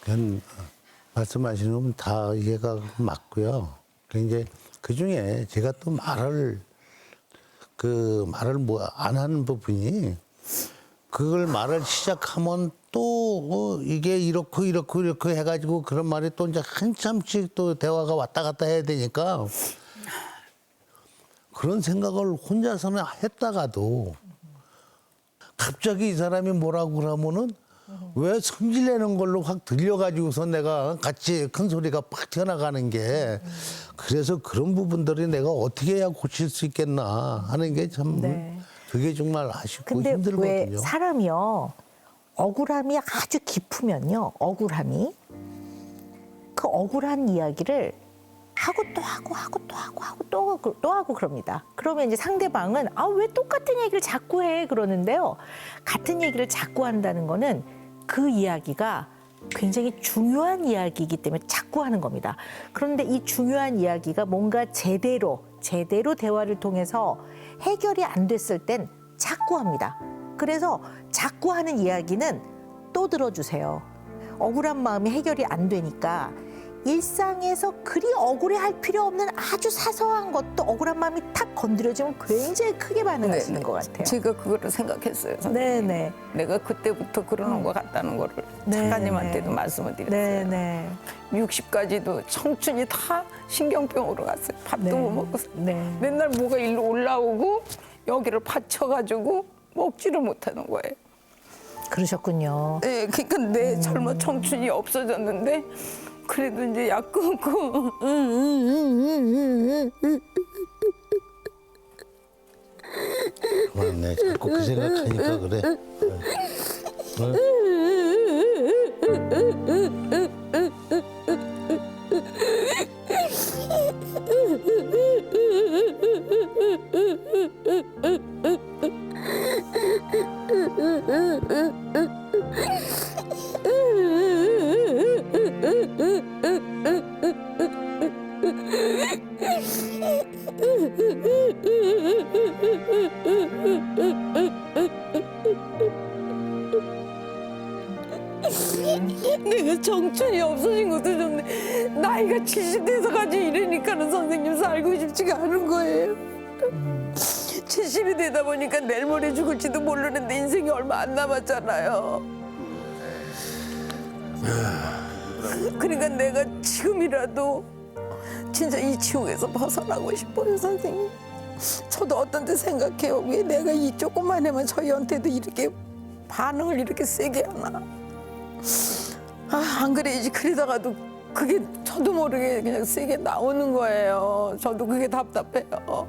그건 말씀하시는 건다 이해가 맞고요. 그 이제 그 중에 제가 또 말을 그 말을 뭐 안 하는 부분이 그걸 말을 시작하면 또 어, 이게 이렇고 이렇고 이렇고 해가지고 그런 말이 또 이제 한참씩 또 대화가 왔다 갔다 해야 되니까 그런 생각을 혼자서는 했다가도 갑자기 이 사람이 뭐라고 그러면은 왜 성질내는 걸로 확 들려가지고서 내가 같이 큰 소리가 팍 튀어나가는 게 그래서 그런 부분들이 내가 어떻게 해야 고칠 수 있겠나 하는 게참 네. 그게 정말 아쉽고 근데 왜 힘들거든요. 사람이요 억울함이 아주 깊으면요 억울함이 그 억울한 이야기를 하고 또 하고 하고 또 하고 하고 또 하고 또 하고 그럽니다. 그러면 이제 상대방은 아 왜 똑같은 얘기를 자꾸 해 그러는데요. 같은 얘기를 자꾸 한다는 거는 그 이야기가 굉장히 중요한 이야기이기 때문에 자꾸 하는 겁니다. 그런데 이 중요한 이야기가 뭔가 제대로 제대로 대화를 통해서 해결이 안 됐을 땐 자꾸 합니다. 그래서 자꾸 하는 이야기는 또 들어주세요. 억울한 마음이 해결이 안 되니까 일상에서 그리 억울해 할 필요 없는 아주 사소한 것도 억울한 마음이 탁 건드려지면 굉장히 크게 반응하시는 네, 것 같아요. 제가 그거를 생각했어요. 선생님. 네네. 내가 그때부터 그러는 것 같다는 거를 네, 작가님한테도 네. 말씀을 드렸어요. 네네. 60까지도 청춘이 다 신경병으로 갔어요. 밥도 네. 못 먹고 네. 맨날 뭐가 일로 올라오고 여기를 받쳐가지고 먹지를 못하는 거예요. 그러셨군요. 네, 그러니까 내 젊은 청춘이 없어졌는데 그래도 이제 약 끊고 그만네 자꾸 그 생각하니까 그래. 어? 내가 청춘이 없어진 것도 좋네. 나이가 70대서까지 이러니까는 선생님 살고 싶지가 않은 거예요. 70이 되다 보니까 내일 모레 죽을지도 모르는데 인생이 얼마 안 남았잖아요. 그러니까 내가 지금이라도 진짜 이 지옥에서 벗어나고 싶어요, 선생님. 저도 어떤 때 생각해요. 왜 내가 이 조그만 애만 저희한테도 이렇게 반응을 이렇게 세게 하나. 아, 안 그래야지. 그러다가도 그게 저도 모르게 그냥 세게 나오는 거예요. 저도 그게 답답해요.